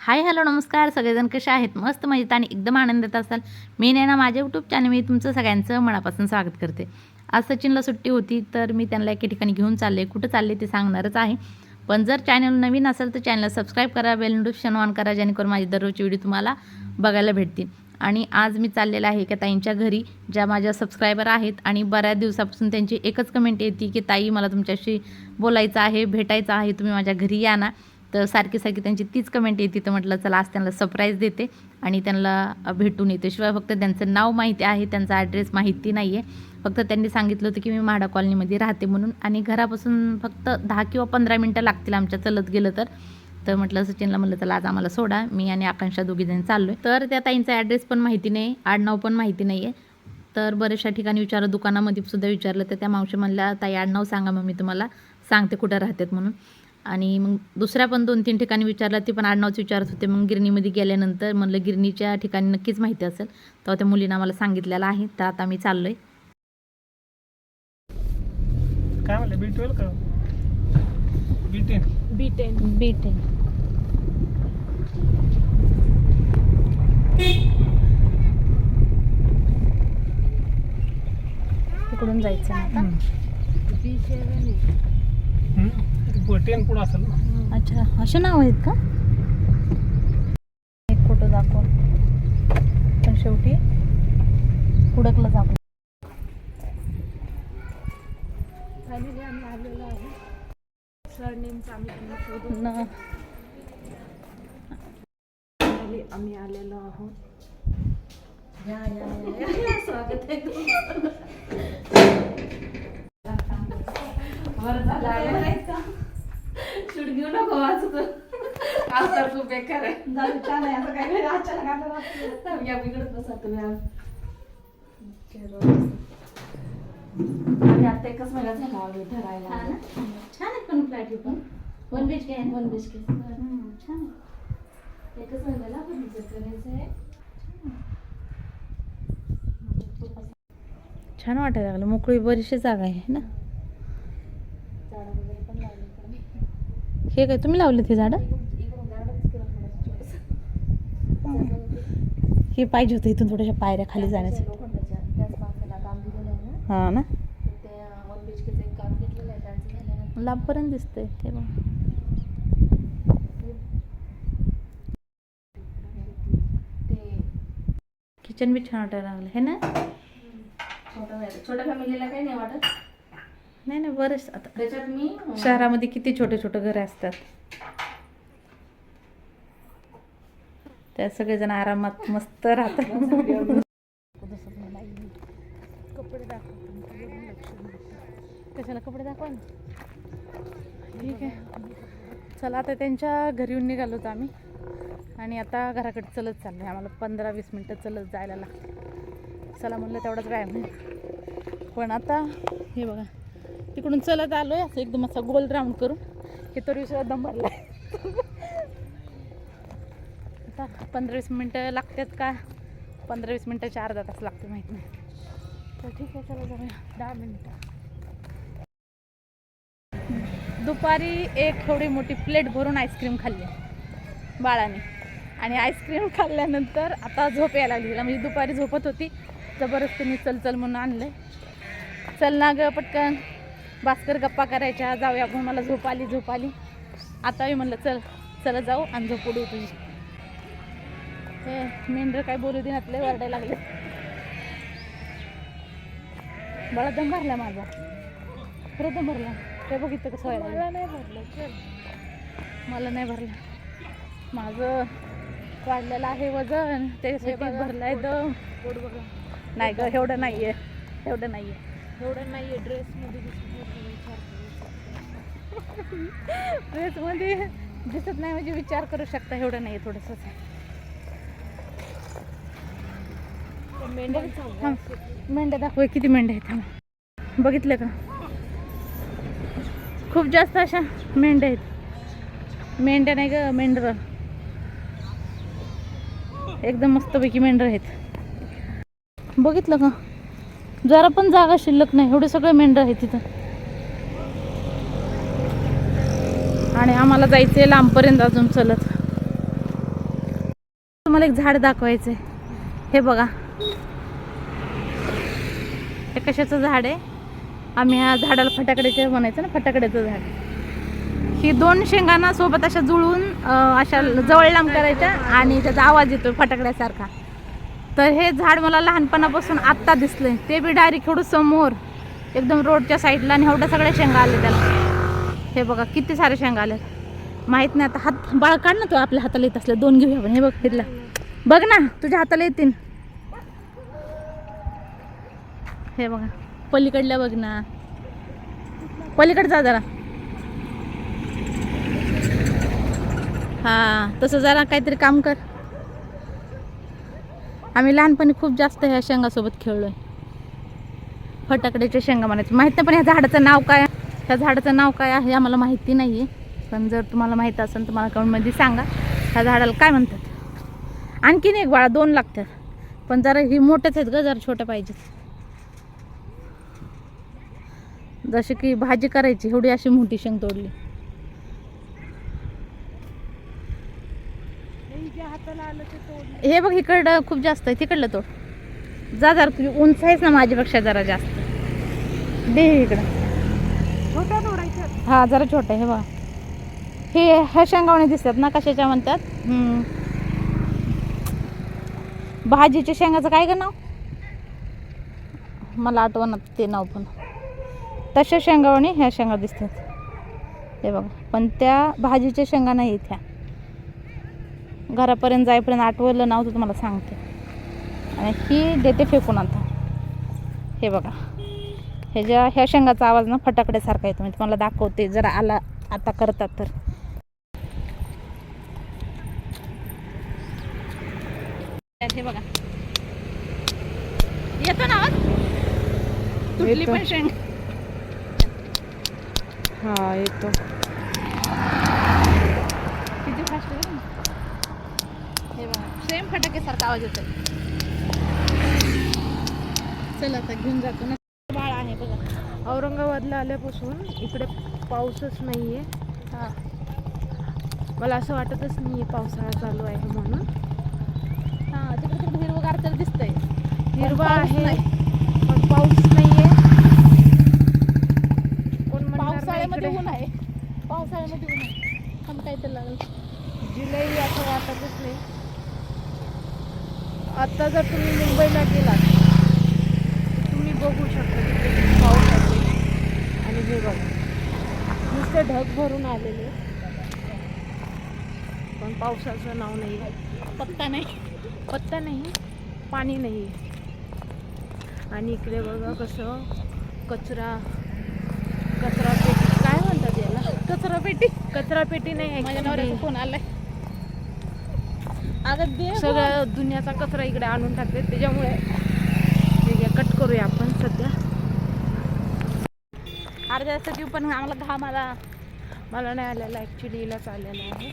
Hi hello नमस्कार. सगळेजण कसे आहेत? मस्त मजेत आणि एकदम आनंदात असाल. मी नाही ना माझ्या यूट्यूब चॅनल मी तुमचं सगळ्यांचं मनापासून स्वागत करते. आज सचिनला सुट्टी होती तर मी त्यांना एके ठिकाणी घेऊन चालले. कुठं चालले ते सांगणारच आहे. पण जर चॅनल नवीन असेल तर चॅनलला सबस्क्राईब करा बेल नोटिफिकेशन ऑन करा जेणेकरून माझी दररोजची व्हिडिओ तुम्हाला बघायला भेटतील. आणि आज मी चाललेलं आहे एका ताईंच्या घरी ज्या माझ्या सबस्क्रायबर आहेत. आणि बऱ्याच दिवसापासून त्यांची एकच कमेंट येते की ताई मला तुमच्याशी बोलायचं आहे भेटायचं आहे. तुम्ही माझ्या घरी या ना. तर सारखी सारखी त्यांची तीच कमेंट येते. तर म्हटलं चला आज त्यांना सरप्राईज देते आणि त्यांना भेटून येते. शिवाय फक्त त्यांचं नाव माहिती आहे त्यांचा ॲड्रेस माहिती नाही आहे फक्त त्यांनी सांगितलं होतं की मी म्हाडा कॉलनीमध्ये राहते म्हणून आणि घरापासून फक्त दहा किंवा पंधरा मिनटं लागतील आमच्या चलत गेलं तर. तर म्हटलं सचिनला म्हटलं चला आज आम्हाला सोडा. मी आणि आकांक्षा दोघीजण चाललो आहे तर त्या ताईंचा ॲड्रेस पण माहिती नाही आडनाव पण माहिती नाही आहे तर बऱ्याचशा ठिकाणी विचारलं दुकानामध्ये सुद्धा विचारलं. तर त्या मावशी म्हणल्या ताई आडनाव सांगा मग मी तुम्हाला. सांगते कुठं राहतात म्हणून. आणि मग दुसऱ्या पण दोन तीन ठिकाणी विचारलं ती पण आडनावच विचारत होते. मग गिरणीमध्ये गेल्यानंतर म्हणलं गिरणीच्या ठिकाणी नक्कीच माहिती असेल. तेव्हा त्या मुलीनं आम्हाला सांगितलेलं आहे. तर आता आम्ही चाललो आहे काय म्हणलं? बी ट्वेल्व का? B ten B ten B ten इकडून जायचं टेन पुढं असेल ना. अच्छा असे नाव आहेत का? एक फोटो दाखव. पण शेवटी हुडकलं जाऊ न आम्ही आलेलो आहोत शूट घेऊ नको वाचत आज तर खूप बेकार आहे छान आहे असं अचानक या बिघडत बसा तुम्ही. आणि आता एकच महिना झाला आम्ही धरायला. छान पण फ्लॅट पण. One B H K one B H K छान एकच महिन्याला करायचं आहे छान वाटायला लागलं. मोकळी बरीचशी जागा आहे ना. हे काय तुम्ही लावले ते झाडं इकडून गार्डनच केलं थोडंसं छोटंसं. हे पाहिजे होतं इथून थोड्याशा पायऱ्या खाली जाण्यासाठी. हा ना. ते लांबपर्यंत दिसतंय हे बघ ते किचन बी छान वाटायला लागलं हे ना? छोट्या फॅमिलीला काही नाही वाटत? नाही नाही बरंच आता. त्याच्यात मी शहरामध्ये किती छोटे छोटे घरं असतात. त्या सगळेजण आरामात मस्त राहतात. कपडे दाखव कशाला कपडे दाखवा ठीक आहे. चला आता त्यांच्या घरी येऊन निघालो होतो आम्ही. आणि आता घराकडे चलत चाललो आहे आम्हाला पंधरा वीस मिनटं चलत जायला लागतं. चला म्हणलं तेवढाच व्यायाम होईल. पण आता हे बघा तिकडून चलत आलो आहे असं एकदम असा गोल राऊंड करून. हे तर विषय दम भरला पंधरा वीस मिनटं लागतात का? पंधरा वीस मिनटाच्या अर्धा तास लागते माहीत नाही. तर ठीक आहे चला जाऊया. दहा मिनटं. दुपारी एक थोडी मोठी प्लेट भरून आईस्क्रीम खाल्ली बाळाने. आणि आईस्क्रीम खाल्ल्यानंतर आता झोप यायला लागली. म्हणजे दुपारी झोपत होती जबरदस्तीने चल चल म्हणून आणलं चल ना ग पटकन. भास्कर गप्पा करायच्या. जाऊया आपण. मला झोप आली झोप आली. आता मी म्हणलं चल चला जाऊ आणि झोप उडू तुझी. हे मेंढर काय बोलू दे लय वरडायला लागले. बळा दम भरला माझा. खरं दम भरला. ते बघितलं कसं व्हायला लागलं. नाही भरलं चल. मला नाही भरला. माझं वाढलेलं आहे वजन. त्याच्यासाठी भरलाय दम. पोट बघा. नाही ग एवढं नाही आहे एवढं नाही आहे एवढं नाहीये ड्रेसमध्ये ड्रेसमध्ये दिसत नाही म्हणजे विचार करू शकता एवढं नाही आहे थोडंसंच आहे मेंढ्या दाखव. किती मेंढ्या आहेत बघितलं का? खूप जास्त अशा मेंढ्या आहेत. मेंढ्या नाही ग मेंढरं. एकदम मस्तपैकी मेंढर आहेत. बघितलं का? जरा पण जागा शिल्लक नाही. एवढे सगळे मेंढर आहेत तिथं. आणि आम्हाला जायचं आहे लांबपर्यंत अजून चलत. तुम्हाला एक झाड दाखवायचंय. हे बघा. हे कशाचं झाड आहे? आम्ही ह्या झाडाला फटाकड्याचे म्हणायचं ना फटाकड्याचं झाड. ही दोन शेंगांना सोबत अशा जुळून अशा जवळ लांब करायच्या आणि त्याचा आवाज येतो फटाकड्यासारखा. तर हे झाड मला लहानपणापासून आत्ता दिसलंय. ते बी डायरेक्ट एवढं समोर एकदम रोडच्या साईडला आणि एवढ्या सगळ्या शेंगा आल्या त्याला. हे बघा किती सारे शेंगा आल्या माहीत नाही आता हात बाळ काढ ना तो आपल्या हाताला येत असले दोन घेऊया आपण. हे बघ तिथला बघ ना तुझ्या हाताला येतील. हे बघा. पलीकडल्या बघ ना. पलीकडे जा जरा. हा तसं जरा काहीतरी काम कर. आम्ही लहानपणी खूप जास्त ह्या शेंगासोबत खेळलोय. फटाकड्याच्या शेंगा म्हणायचं. माहीत नाही पण ह्या झाडाचं नाव काय? ह्या झाडाचं नाव काय आहे आम्हाला माहिती नाही आहे पण जर तुम्हाला माहीत असेल तर मला कमेंटमध्ये सांगा. ह्या झाडाला काय म्हणतात? आणखीन एक बाळा दोन लागतात. पण जरा ही मोठ्याच आहेत ग जरा छोट्या पाहिजेत. जसे की भाजी करायची एवढी अशी मोठी शेंग तोडली. हे बघ इकडं खूप जास्त आहे तिकडलं तोड. जा जरा तुझी उंच आहेस ना माझ्यापेक्षा जरा जास्त. दे इकडं. छोट्या हा जरा छोटं आहे हे बघा. हे ह्या शेंगावणे दिसतात ना कशाच्या म्हणतात? भाजीच्या शेंगाचं काय ग नाव? मला आठवण ते नाव पण. तशा शेंगावणे ह्या शेंगा दिसतात. हे बघा पण त्या भाजीच्या शेंगा नाही ह्या. घरापर्यंत जाईपर्यंत आठवलं नाव तर तुम्हाला सांगते. आणि ही देते फेकून आता. हे बघा ह्याच्या ह्या शेंगाचा आवाज ना फटाकड्यासारखा येतो. मी तुम्हाला दाखवते जर आला आता करतात तर. हे बघा. येतो ना आवाज? तुटली. पण शेंग. हा येतो. किती फास्ट आहे ना हे बघा सेम फटाक्यासारखा आवाज येतो चला आता घेऊन जातो ना. बाळ आहे बघा. औरंगाबादला आल्यापासून इकडे पाऊसच नाहीये. हा. मला असं वाटतच नाहीये पावसाळा चालू आहे म्हणून. हा तिकडे तिकडे हिरवगार तर दिसतंय. हिरवा आहे नाही. पण पाऊस नाहीये कोण म्हणणार नाही पावसाळ्यामध्ये इकडे ऊन आहे पावसाळ्यामध्ये आहे थांब काय तर लागेल. जुलै असं वाटतच नाही आता जर तुम्ही मुंबईला गेलात तुम्ही बघू शकता किती पाऊस असेल आणि हे बघा नुसते ढग भरून आलेले. पण पावसाचं नाव नाही. पत्ता नाही. पत्ता नाही पाणी नाही. आणि इकडे बघा कसं कचरा पेटी काय म्हणतात याला कचरा पेटी कचरा पेटी नाही माझ्या actually. नवऱ्याचा फोन आलाय. अगं दे सगळ्या दुनियाचा कचरा इकडे आणून टाकते त्याच्यामुळे कट करूया आपण सध्या. अर्ध्या तासाची पण आम्हाला घाम आला मला नाही आलेला ॲक्च्युली हिलाच आलेला आहे.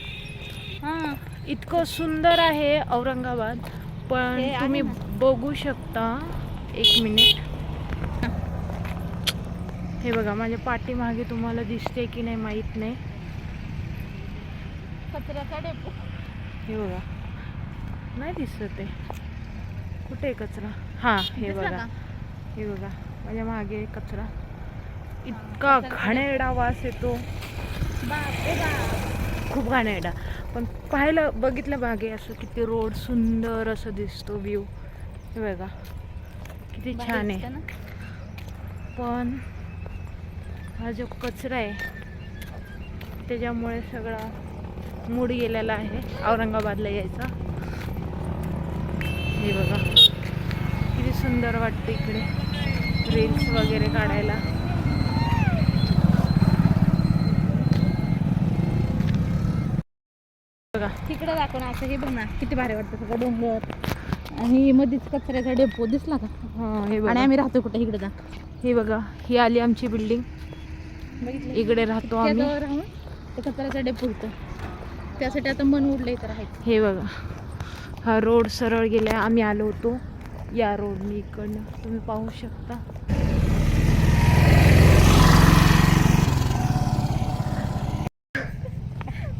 हां. इतकं सुंदर आहे औरंगाबाद पण तुम्ही. बघू शकता एक मिनिट हे बघा माझ्या पाठीमागे तुम्हाला दिसते की नाही माहीत नाही. कचऱ्याचा डेपो. हे बघा. नाही दिसत आहे. कुठे आहे कचरा? हां हे बघा? हे बघा माझ्या मागे कचरा. इतका घाणेरडा वास येतो. खूप घाणेरडा. पण पाहायला बघितलं मागे असं किती रोड सुंदर असं दिसतो व्ह्यू हे बघा. किती छान आहे? पण हा जो कचरा आहे त्याच्यामुळे सगळा मूड गेलेला आहे. औरंगाबादला यायचा. हे बघा. किती सुंदर वाटतं इकडे. रील्स वगैरे काढायला. बघा. तिकडे दाखव ना असं हे बघ ना किती भारी वाटतं सगळं डोंगर. आणि मध्येच कचऱ्याचा डेपो दिसला का? हा हे आणि बघा आम्ही राहतो कुठे? इकडे जा हे बघा ही आली आमची बिल्डिंग इकडे राहतो आम्ही. राहून ते कचऱ्याचा त्यासाठी आता मन उडलं इथं राहायचं हे बघा. हा रोड सरळ गेला आम्ही आलो होतो. या रोडनी इकडनं. तुम्ही पाहू शकता.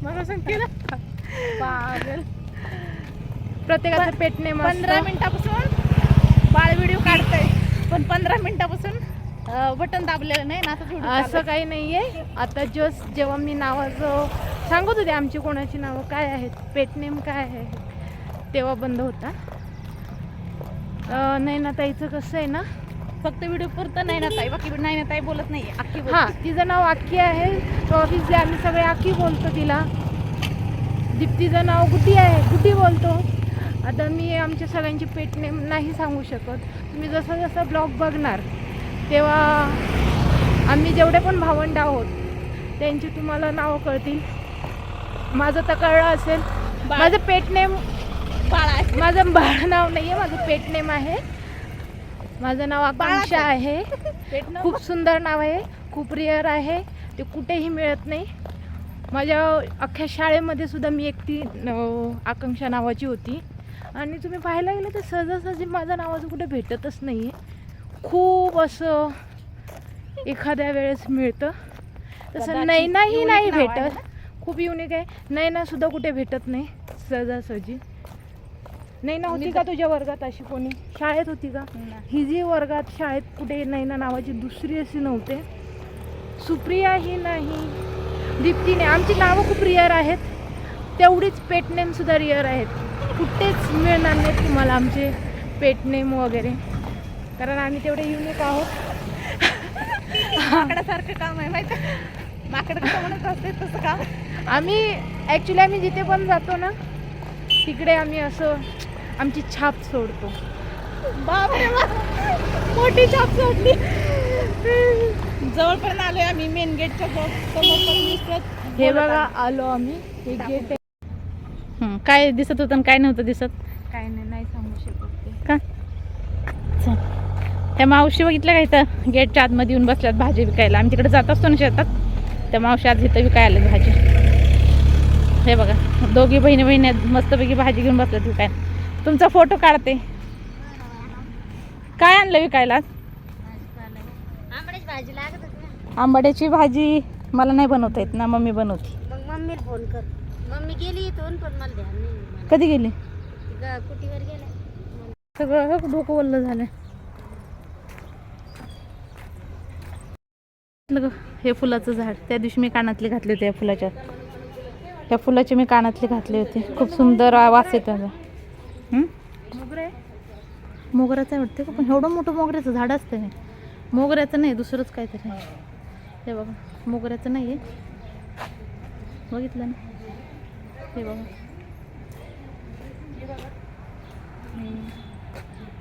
मला सांगते ना पागल. प्रत्येकाचं पेट नेम पंधरा मिनिटापासून बाळ व्हिडिओ काढतंय. पण पंधरा मिनिटापासून बटन दाबलेलं नाही ना आता असं आहे. काही नाहीये. आता जस्ट जेव्हा मी नावाचं सांगत होते आमची कोणाची नावं काय आहेत पेट नेम काय आहे तेव्हा बंद होता. नाही ना ताईचं कसं आहे ना? फक्त व्हिडिओ पुरतं नाही ना ताई बाकी नाही ना ताई बोलत नाही अख्खी बोलते. हा तिचं नाव आखी आहे. ऑफिसले आम्ही सगळे आखी बोलतो तिला. दीप्तीचं नाव गुड्डी आहे गुड्डी बोलतो. आता मी आमच्या सगळ्यांची पेट नेम नाही सांगू शकत. तुम्ही जसं जसं ब्लॉग बघणार तेव्हा आम्ही जेवढे पण भावंड आहोत त्यांची तुम्हाला नावं कळतील. माझं तर कळलं असेल. माझं पेट नेम बाळ. माझं बाळ नाव नाही आहे माझं पेट नेम आहे. माझं नाव आकांक्षा आहे. खूप सुंदर नाव आहे. खूप रिअर आहे. ते कुठेही मिळत नाही. माझ्या अख्ख्या शाळेमध्ये सुद्धा मी एकटी आकांक्षा नावाची होती. आणि तुम्ही पाहायला गेलं तर सहजासहजी माझं नावाचं कुठे भेटतच नाही आहे खूप असं एखाद्या वेळेस मिळतं. तसं नैनाही नाही भेटत. खूप युनिक आहे. नैनासुद्धा कुठे भेटत नाही. सहजासहजी नैना होती का तुझ्या वर्गात अशी कोणी? शाळेत होती का. ही जी वर्गात शाळेत कुठे नैना नावाची दुसरी अशी नव्हते. सुप्रिया ही नाही. दीप्तीने आमची नावं खूप रिअर आहेत. तेवढीच पेट नेम सुद्धा रिअर आहेत. कुठेच मिळणार नाहीत तुम्हाला आमचे पेट नेम वगैरे. कारण आम्ही तेवढे युनिक आहोत. माकडासारखं काम आहे माहिती माकड कसं म्हणत असते तसं काम. आम्ही ॲक्च्युली आम्ही जिथे पण जातो ना तिकडे आम्ही असं आमची छाप सोडतो. बापरे बाप. मोठी छाप सोडली. जवळपर्यंत आलोय आम्ही मेन गेटच्या समोर हे बघा आलो आम्ही. हे गेट हं, काय दिसत होतं काय नव्हतं दिसत? काय नाही सांगू शकत का? चल. त्या मावशी बघितल्या का इथं? गेटच्या आतमध्ये येऊन बसल्यात भाजी विकायला. आम्ही तिकडे जात असतो ना शेतात. त्या मावशी आज इथं विकायला भाजी. हे बघा दोघी बहिणी बहिणी मस्तपैकी भाजी घेऊन बसल्यात विकायला. तुमचा फोटो काढते. काय आणलं विकायला आज? आंबड्याची भाजी मला नाही बनवता येत ना मम्मी बनवती. मग मम्मीला फोन कर. मम्मी गेली इथून पण मला कधी गेली? ग- कुटीवर गेलाय? सगळं डोकं वल्ल झालं हे फुलाचं झाड. त्या दिवशी मी कानातले घातले होते या फुलाच्या. त्या फुलाचे मी कानातले घातले होते. खूप सुंदर वास येतो हं? मोगऱ्याचं आहे वाटते का पण एवढं मोठं मोगऱ्याचं झाड असतं हे. मोगऱ्याचं नाही दुसरंच काहीतरी. हे बघा मोगऱ्याचं नाही आहे. बघितलं ना? हे बघा.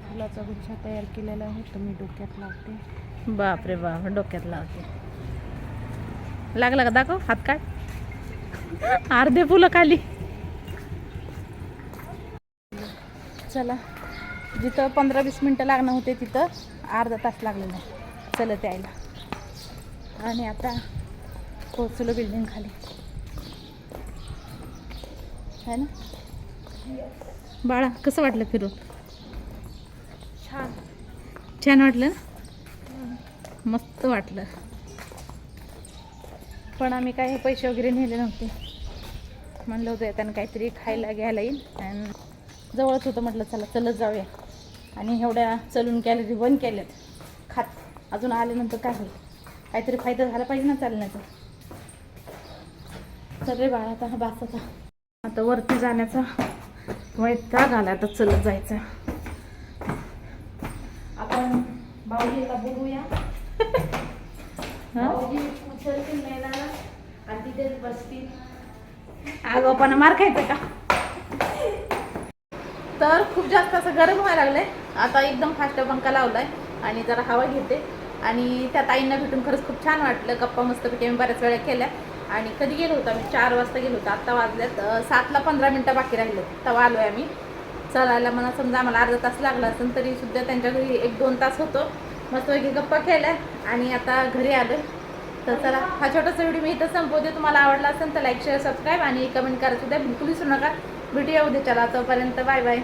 फुलाचा गुच्छा तयार केलेला आहे तो मी डोक्यात लावते. बापरे बाप डोक्यात लावते. लागला का? दाखव हात काढ अर्धे फुलं खाली. चला जिथं पंधरा वीस मिनटं लागणं होते तिथं अर्धा तास लागलेला चलत यायला. आणि आता पोचलो बिल्डिंग खाली. है ना? बाळा कसं वाटलं फिरून? छान. छान वाटलं? ना मस्त वाटलं. पण आम्ही काय पैसे वगैरे नेले नव्हते. म्हणलं होतं येताना काहीतरी खायला घ्यायला येईल. आणि जवळच होतं म्हटलं चला चलत जाऊया. आणि एवढ्या चलून कॅलरी बंद केल्यात. खात. अजून आल्यानंतर काय होईल? काहीतरी फायदा झाला पाहिजे ना चालण्याचा. चल रे बाळा आता बासाचा आता. आता वरती जाण्याचा वैताग आला आता चलत जायचं. आपण बाहुलीला बोलूया. अगं पण मार खायचं का? तर खूप जास्त असं गरम व्हायला लागलंय. आता एकदम फास्ट पंखा लावलाय आणि जरा हवा घेते. आणि त्या ताईंना भेटून खरंच खूप छान वाटलं. गप्पा मस्तपैकी आम्ही बऱ्याच वेळा केल्या. आणि कधी गेलो होतो आम्ही? चार वाजता गेलो होतो. आत्ता वाजल्यात सातला पंधरा मिनटं बाकी राहिले तेव्हा आलो आहे आम्ही. चलायला मला समजा आम्हाला अर्धा तास लागला असेल तरी सुद्धा त्यांच्या घरी एक दोन तास होतो. मस्तपैकी गप्पा केल्या आणि आता घरी आलो तर चला हा छोटासा व्हिडिओ मी इथं संपवते. तुम्हाला आवडला असेल तर लाईक शेअर सबस्क्राईब आणि कमेंट करायचं सुद्धा बिलकुल विसरू नका. व्हिडिओ उद्या चला तोपर्यंत बाय बाय.